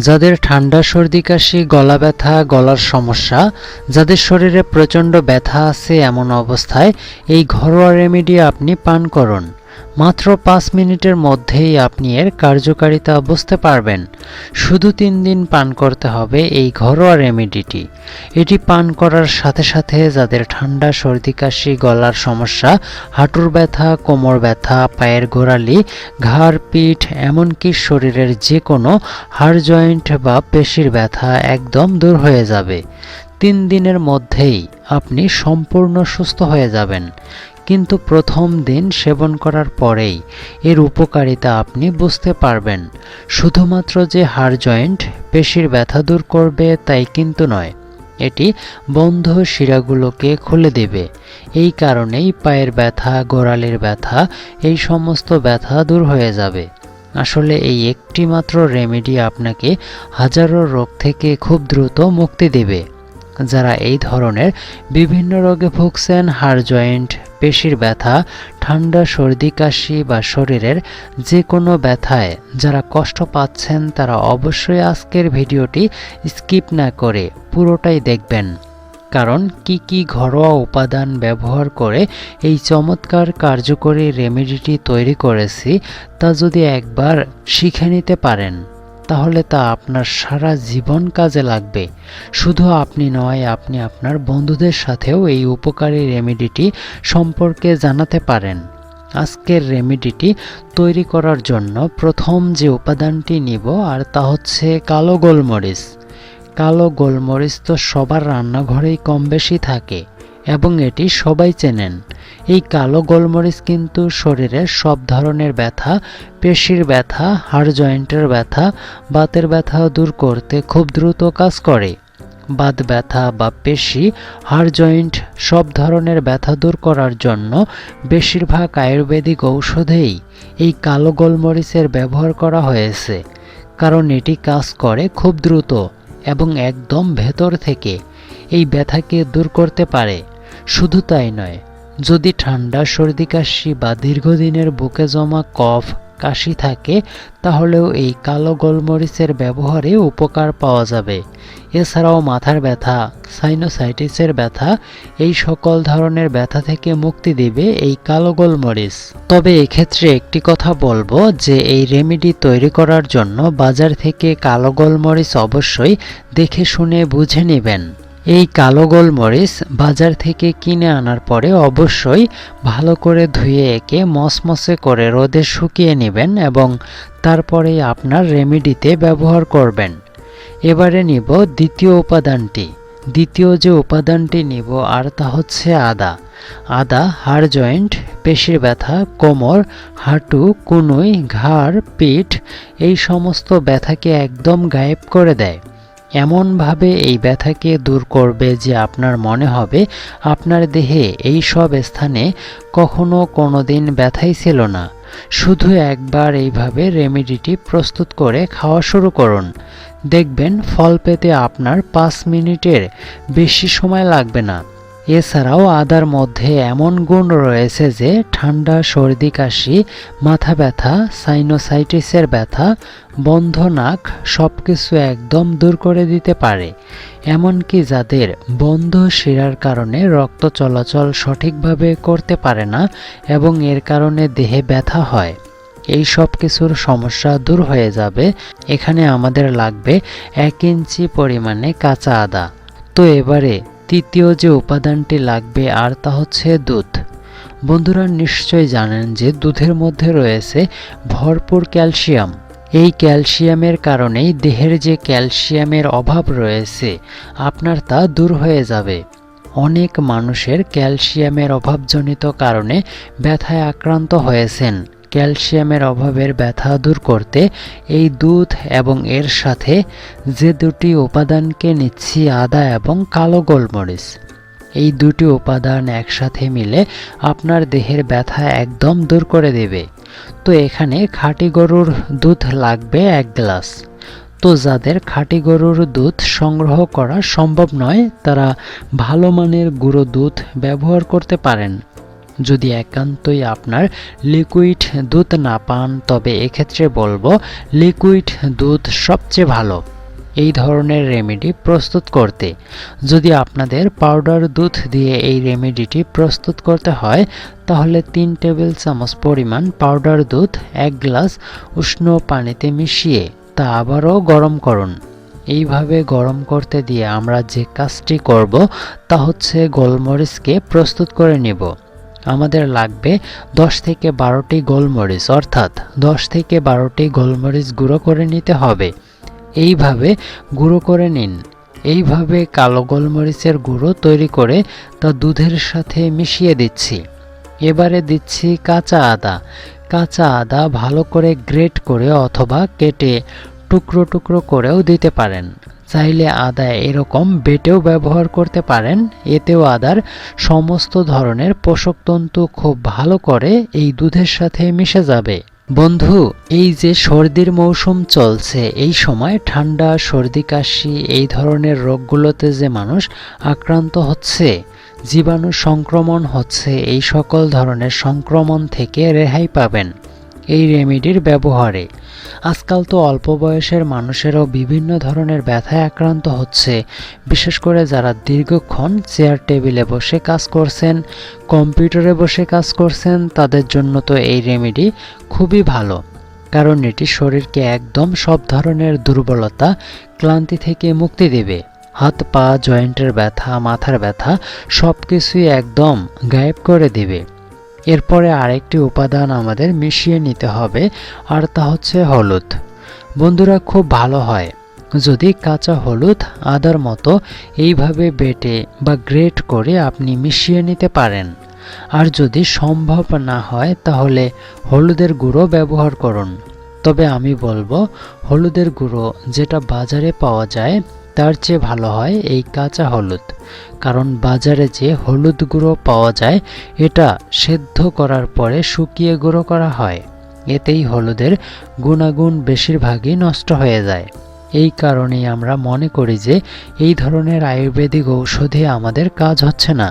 যাদের ঠান্ডা সর্দি, কাশি, গলা ব্যথা, গলার সমস্যা, যাদের শরীরে প্রচণ্ড ব্যথা আছে এমন অবস্থায় এই ঘরোয়া রেমেডি আপনি পান করুন। মাত্র পাঁচ মিনিটের মধ্যেই আপনি এর কার্যকারিতা বুঝতে পারবেন। শুধু তিন দিন পান করতে হবে এই ঘরোয়া রেমেডিটি। এটি পান করার সাথে সাথে যাদের ঠান্ডা, সর্দি, কাশি, গলার সমস্যা, হাঁটুর ব্যথা, কোমর ব্যথা, পায়ের গোড়ালি, ঘাড়, পিঠ, এমনকি শরীরের যে কোনো হাড় জয়েন্ট বা পেশির ব্যথা একদম দূর হয়ে যাবে। তিন দিনের মধ্যেই আপনি সম্পূর্ণ সুস্থ হয়ে যাবেন। কিন্তু প্রথম দিন সেবন করার পরেই এর উপকারিতা আপনি বুঝতে পারবেন। শুধুমাত্র যে হাড় জয়েন্ট পেশির ব্যথা দূর করবে তাই কিন্তু নয়, এটি বন্ধ শিরাগুলোকে খুলে দেবে। এই কারণেই পায়ের ব্যথা, গোড়ালির ব্যথা, এই সমস্ত ব্যথা দূর হয়ে যাবে। আসলে এই একটি মাত্র রেমেডি আপনাকে হাজারো রোগ থেকে খুব দ্রুত মুক্তি দেবে। যারা এই ধরনের বিভিন্ন রোগে ভুগছেন, হাড় জয়েন্ট পেশির ব্যথা, ঠান্ডা, সর্দি, কাশি বা শরীরের যে কোনো ব্যথায় যারা কষ্ট পাচ্ছেন তারা অবশ্যই আজকের ভিডিওটি স্কিপ না করে পুরোটাই দেখবেন। কারণ কি কি ঘরোয়া উপাদান ব্যবহার করে এই চমৎকার কার্যকরী রেমেডিটি তৈরি করেছি তা যদি একবার শিখে নিতে পারেন। তাহলে তা আপনার সারা জীবন কাজে লাগবে। শুধু আপনি নয়, আপনি আপনার বন্ধুদের সাথেও এই উপকারী রেমেডিটি সম্পর্কে জানাতে পারেন। আজকের রেমেডিটি তৈরি করার জন্য প্রথম যে উপাদানটি নিব, আর তা হচ্ছে কালো গোলমরিচ। কালো গোলমরিচ তো সবার রান্নাঘরেই কম বেশি থাকে। এবং এটি সবাই চেনেন। এই কালো গোলমরিচ কিন্তু শরীরের সব ধরনের ব্যথা, পেশির ব্যথা, হাড় জয়েন্টের ব্যথা, বাতের ব্যথা দূর করতে খুব দ্রুত কাজ করে। বাত ব্যথা বা পেশি, হাড় জয়েন্ট সব ধরনের ব্যথা দূর করার জন্য বেশিরভাগ আয়ুর্বেদিক ঔষধেই এই কালো গোলমরিচের ব্যবহার করা হয়েছে, কারণ এটি কাজ করে খুব দ্রুত এবং একদম ভেতর থেকে। এই ব্যথাকে দূর করতে পারে। শুধু তাই নয়, যদি ঠান্ডা, সর্দি, কাশি বা দীর্ঘদিনের বুকে জমা কফ, কাশি থাকে, তাহলেও এই কালো গোলমরিচের ব্যবহারে উপকার পাওয়া যাবে। এছাড়াও মাথার ব্যথা সাইনোসাইটিসের ব্যথা, এই সকল ধরনের ব্যথা থেকে মুক্তি দেবে এই কালো গোলমরিচ। তবে এক্ষেত্রে একটি কথা বলব যে, এই রেমেডি তৈরি করার জন্য বাজার থেকে কালো গোলমরিচ অবশ্যই দেখে শুনে বুঝে নেবেন। এই কালো গোলমরিচ বাজার থেকে কিনে আনার পরে অবশ্যই ভালো করে ধুয়ে একে মসমসে করে রোদে শুকিয়ে নেবেন এবং তারপরে আপনার রেমেডিতে ব্যবহার করবেন। এবারে নিব দ্বিতীয় উপাদানটি। দ্বিতীয় যে উপাদানটি নিব, আর তা হচ্ছে আদা। আদা, হাড় জয়েন্ট, পেশির ব্যথা, কোমর, হাঁটু, কুনুই, ঘাড়, পিঠ, এই সমস্ত ব্যথাকে একদম গায়েব করে দেয়। এমনভাবে এই ব্যথাকে দূর করবে যে আপনার মনে হবে আপনার দেহে এই সব স্থানে কখনো কোনো দিন ব্যথাই ছিল না। শুধু একবার এইভাবে রেমেডিটি প্রস্তুত করে খাওয়া শুরু করুন। দেখবেন ফল পেতে আপনার পাঁচ মিনিটের বেশি সময় লাগবে না। এছাড়াও আদার মধ্যে এমন গুণ রয়েছে যে ঠান্ডা, সর্দি, কাশি, মাথা ব্যথা সাইনোসাইটিসের ব্যথা, বন্ধ নাক সব কিছু একদম দূর করে দিতে পারে। এমনকি যাদের বন্ধ শিরার কারণে রক্ত চলাচল সঠিকভাবে করতে পারে না এবং এর কারণে দেহে ব্যথা হয়, এই সব কিছুর সমস্যা দূর হয়ে যাবে। এখানে আমাদের লাগবে এক ইঞ্চি পরিমাণে কাঁচা আদা। তো এবারে তৃতীয় যে উপাদানটি লাগবে আর তা হচ্ছে দুধ। বন্ধুরা নিশ্চয় জানেন যে দুধের মধ্যে রয়েছে ভরপুর ক্যালসিয়াম। এই ক্যালসিয়ামের কারণেই দেহের যে ক্যালসিয়ামের অভাব রয়েছে, আপনার তা দূর হয়ে যাবে। অনেক মানুষের ক্যালসিয়ামের অভাবজনিত কারণে ব্যথায় আক্রান্ত হয়েছেন। ক্যালসিয়ামের অভাবের ব্যথা দূর করতে এই দুধ এবং এর সাথে যে দুটি উপাদানকে নিচ্ছি আদা এবং কালো গোলমরিচ। এই দুটি উপাদান একসাথে মিলে আপনার দেহের ব্যথা একদম দূর করে দেবে। তো এখানে খাঁটি গরুর দুধ লাগবে এক গ্লাস। তো যাদের খাঁটি গরুর দুধ সংগ্রহ করা সম্ভব নয়, তারা ভালো মানের গুঁড়ো দুধ ব্যবহার করতে পারেন। যদি একান্তই আপনার লিকুইড দুধ না পান, তবে এক্ষেত্রে বলব লিকুইড দুধ সবচেয়ে ভালো। এই ধরনের রেমেডি প্রস্তুত করতে। যদি আপনাদের পাউডার দুধ দিয়ে এই রেমেডিটি প্রস্তুত করতে হয়, তাহলে তিন টেবিল চামচ পরিমাণ পাউডার দুধ, এক গ্লাস উষ্ণ পানিতে মিশিয়ে তা আবারও গরম করুন। এইভাবে গরম করতে দিয়ে আমরা যে কাজটি করব, তা হচ্ছে গোলমরিচকে প্রস্তুত করে নিব। আমাদের লাগবে 10 থেকে বারোটি গোলমরিচ, অর্থাৎ 10 থেকে বারোটি গোলমরিচ গুঁড়ো করে নিতে হবে। এইভাবে গুঁড়ো করে নিন। এইভাবে কালো গোলমরিচের গুঁড়ো তৈরি করে তা দুধের সাথে মিশিয়ে দিচ্ছি। এবারে দিচ্ছি কাঁচা আদা। কাঁচা আদা ভালো করে গ্রেট করে অথবা কেটে টুকরো টুকরো করেও দিতে পারেন। চাইলে আদা এরকম বেটেও ব্যবহার করতে পারেন। এতেও আদার সমস্ত ধরনের পোষকতন্তু খুব ভালো করে এই দুধের সাথে মিশে যাবে। বন্ধু, এই যে সর্দির মৌসুম চলছে, এই সময় ঠান্ডা, সর্দি, কাশি এই ধরনের রোগগুলোতে যে মানুষ আক্রান্ত হচ্ছে জীবাণু সংক্রমণ হচ্ছে, এই সকল ধরনের সংক্রমণ থেকে রেহাই পাবেন। এই রেমেডির ব্যবহারে। আজকাল তো অল্প বয়সের মানুষেরও বিভিন্ন ধরনের ব্যথায় আক্রান্ত হচ্ছে। বিশেষ করে যারা দীর্ঘক্ষণ চেয়ার টেবিলে বসে কাজ করছেন কম্পিউটারে বসে কাজ করছেন, তাদের জন্য তো এই রেমেডি খুবই ভালো। কারণ এটি শরীরকে একদম সব ধরনের দুর্বলতা, ক্লান্তি থেকে মুক্তি দেবে। হাত, পা জয়েন্টের ব্যথা, মাথার ব্যথা সব কিছুই একদম গায়েব করে দেবে। এরপরে আরেকটি উপাদান আমাদের মিশিয়ে নিতে হবে, আর তা হচ্ছে হলুদ। বন্ধুরা, খুব ভালো হয়। যদি কাঁচা হলুদ আদার মতো এইভাবে বেটে বা গ্রেট করে আপনি মিশিয়ে নিতে পারেন। আর যদি সম্ভব না হয়, তাহলে হলুদের গুঁড়ো ব্যবহার করুন। তবে আমি বলব, হলুদের গুঁড়ো যেটা বাজারে পাওয়া যায় তার চেয়ে ভালো হয় এই কাঁচা হলুদ। কারণ বাজারে যে হলুদ গুঁড়ো পাওয়া যায়, এটা সেদ্ধ করার পরে শুকিয়ে গুঁড়ো করা হয়। এতেই হলুদের গুণাগুণ বেশিরভাগই নষ্ট হয়ে যায়। এই কারণেই আমরা মনে করি যে, এই ধরনের আয়ুর্বেদিক ঔষধে আমাদের কাজ হচ্ছে না।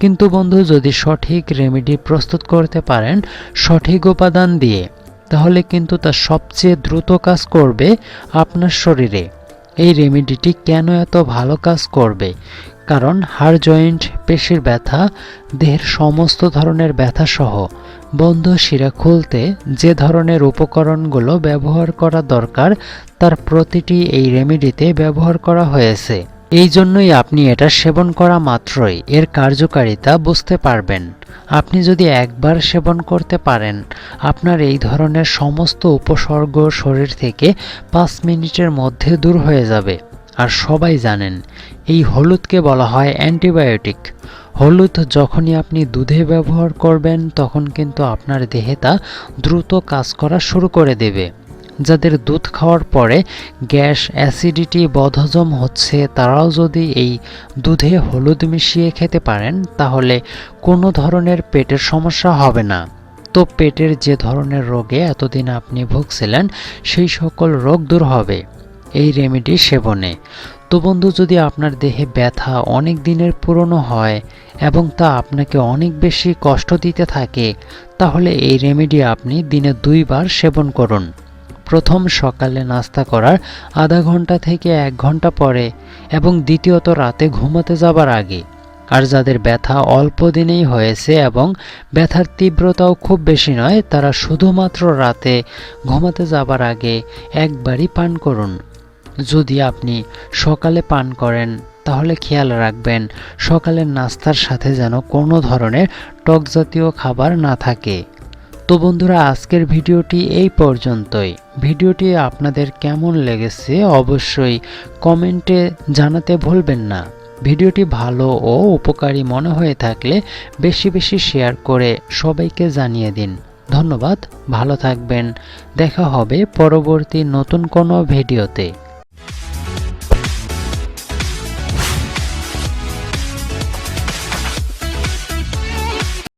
কিন্তু বন্ধু, যদি সঠিক রেমেডি প্রস্তুত করতে পারেন, সঠিক উপাদান দিয়ে, তাহলে কিন্তু তা সবচেয়ে দ্রুত কাজ করবে আপনার শরীরে। এই রেমেডিটি কেন এত ভালো কাজ করবে? কারণ হাড় জয়েন্ট পেশির ব্যথা, দেহের সমস্ত ধরনের ব্যথাসহ বন্ধ শিরা খুলতে যে ধরনের উপকরণগুলো ব্যবহার করা দরকার, তার প্রতিটি এই রেমেডিতে ব্যবহার করা হয়েছে। এই জন্যই আপনি এটা সেবন করা মাত্রই এর কার্যকারিতা বুঝতে পারবেন। আপনি যদি একবার সেবন করতে পারেন, আপনার এই ধরনের সমস্ত উপসর্গ শরীর থেকে পাঁচ মিনিটের মধ্যে দূর হয়ে যাবে। আর সবাই জানেন, এই হলুদকে বলা হয় অ্যান্টিবায়োটিক। হলুদ যখনই আপনি দুধে ব্যবহার করবেন, তখন কিন্তু আপনার দেহে তা দ্রুত কাজ করা শুরু করে দেবে। যাদের দুধ খাওয়ার পরে গ্যাস অ্যাসিডিটি বদহজম হচ্ছে, তারাও যদি এই দুধে হলুদ মিশিয়ে খেতে পারেন, তাহলে কোনো ধরনের পেটের সমস্যা হবে না। তো পেটের যে ধরনের রোগে এতদিন আপনি ভুগছিলেন, সেই সকল রোগ দূর হবে। এই রেমেডি সেবনে। তো বন্ধু, যদি আপনার দেহে ব্যথা অনেক দিনের পুরনো হয় এবং তা আপনাকে অনেক বেশি কষ্ট দিতে থাকে, তাহলে এই রেমেডি আপনি দিনে দুইবার সেবন করুন। প্রথম সকালে নাস্তা করার আধা ঘণ্টা থেকে এক ঘণ্টা পরে এবং দ্বিতীয়ত রাতে ঘুমাতে যাবার আগে। আর যাদের ব্যথা অল্প দিনেই হয়েছে এবং ব্যথার তীব্রতাও খুব বেশি নয়, তারা শুধুমাত্র রাতে ঘুমাতে যাবার আগে একবারই পান করুন। যদি আপনি সকালে পান করেন, তাহলে খেয়াল রাখবেন সকালের নাস্তার সাথে যেন কোনো ধরনের টক জাতীয় খাবার না থাকে। তো বন্ধুরা, আজকের ভিডিওটি এই পর্যন্তই। ভিডিওটি আপনাদের কেমন লেগেছে অবশ্যই কমেন্টে জানাতে ভুলবেন না। ভিডিওটি ভালো ও উপকারী মনে হয়ে থাকলে বেশি বেশি শেয়ার করে সবাইকে জানিয়ে দিন। ধন্যবাদ, ভালো থাকবেন। দেখা হবে পরবর্তী নতুন কোনো ভিডিওতে।